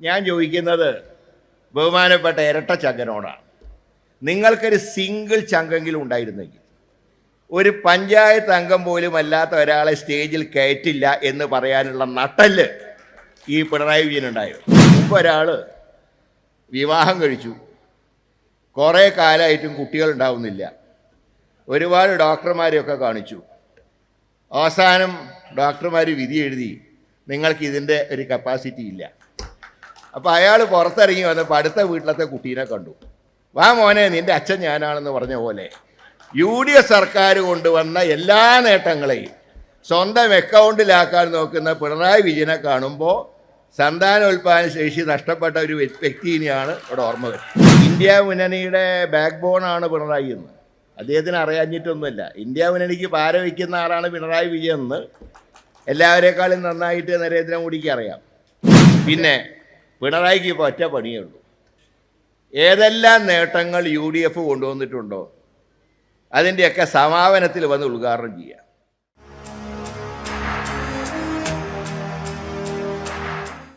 ഞാൻ ചോദിക്കുന്നത് ബഹുമാനപ്പെട്ട ഇരട്ട ചങ്കനോടാണ് നിങ്ങൾക്കൊരു സിംഗിൾ ചങ്കെങ്കിലും ഉണ്ടായിരുന്നെങ്കിൽ ഒരു പഞ്ചായത്ത് അംഗം പോലും അല്ലാത്ത ഒരാളെ സ്റ്റേജിൽ കയറ്റില്ല എന്ന് പറയാനുള്ള നട്ടൽ ഈ പിണറായി വിജയനുണ്ടായിരുന്നു മുമ്പ് ഒരാൾ വിവാഹം കഴിച്ചു. കുറേ കാലമായിട്ടും കുട്ടികൾ ഉണ്ടാവുന്നില്ല ഒരുപാട് ഡോക്ടർമാരെയൊക്കെ കാണിച്ചു. അവസാനം ഡോക്ടർമാർ വിധി എഴുതി നിങ്ങൾക്ക് ഇതിന്റെ ഒരു കപ്പാസിറ്റി ഇല്ല. അപ്പോൾ അയാൾ പുറത്തിറങ്ങി വന്നപ്പോൾ അടുത്ത വീട്ടിലത്തെ കുട്ടീനെ കണ്ടു. വാ മോനെ നിന്റെ അച്ഛൻ ഞാനാണെന്ന് പറഞ്ഞ പോലെ യു ഡി എഫ് സർക്കാർ കൊണ്ടുവന്ന എല്ലാ നേട്ടങ്ങളെയും സ്വന്തം അക്കൗണ്ടിലാക്കാൻ നോക്കുന്ന പിണറായി വിജയനെ കാണുമ്പോൾ സന്താനോൽപാദന ശേഷി നഷ്ടപ്പെട്ട ഒരു വ്യക്തിനെയാണ് ഇവിടെ ഓർമ്മ വരുന്നത്. ഇന്ത്യ മുന്നണിയുടെ ബാക്ക് ബോണാണ് പിണറായി എന്ന്. അദ്ദേഹത്തിന് അറിയാഞ്ഞിട്ടൊന്നുമില്ല. ഇന്ത്യ മുന്നണിക്ക് പാര വയ്ക്കുന്ന ആളാണ് പിണറായി വിജയൻ എന്ന് എല്ലാവരെക്കാളും നന്നായിട്ട് നരേന്ദ്രമോദിക്ക് അറിയാം. പിന്നെ പിണറായിക്ക് ഇപ്പോൾ ഒറ്റ പണിയേ ഉള്ളൂ ഏതെല്ലാം നേട്ടങ്ങൾ യു ഡി എഫ് കൊണ്ടുവന്നിട്ടുണ്ടോ? അതിന്റെയൊക്കെ സമാപനത്തിൽ വന്ന് ഉദ്ഘാടനം ചെയ്യുക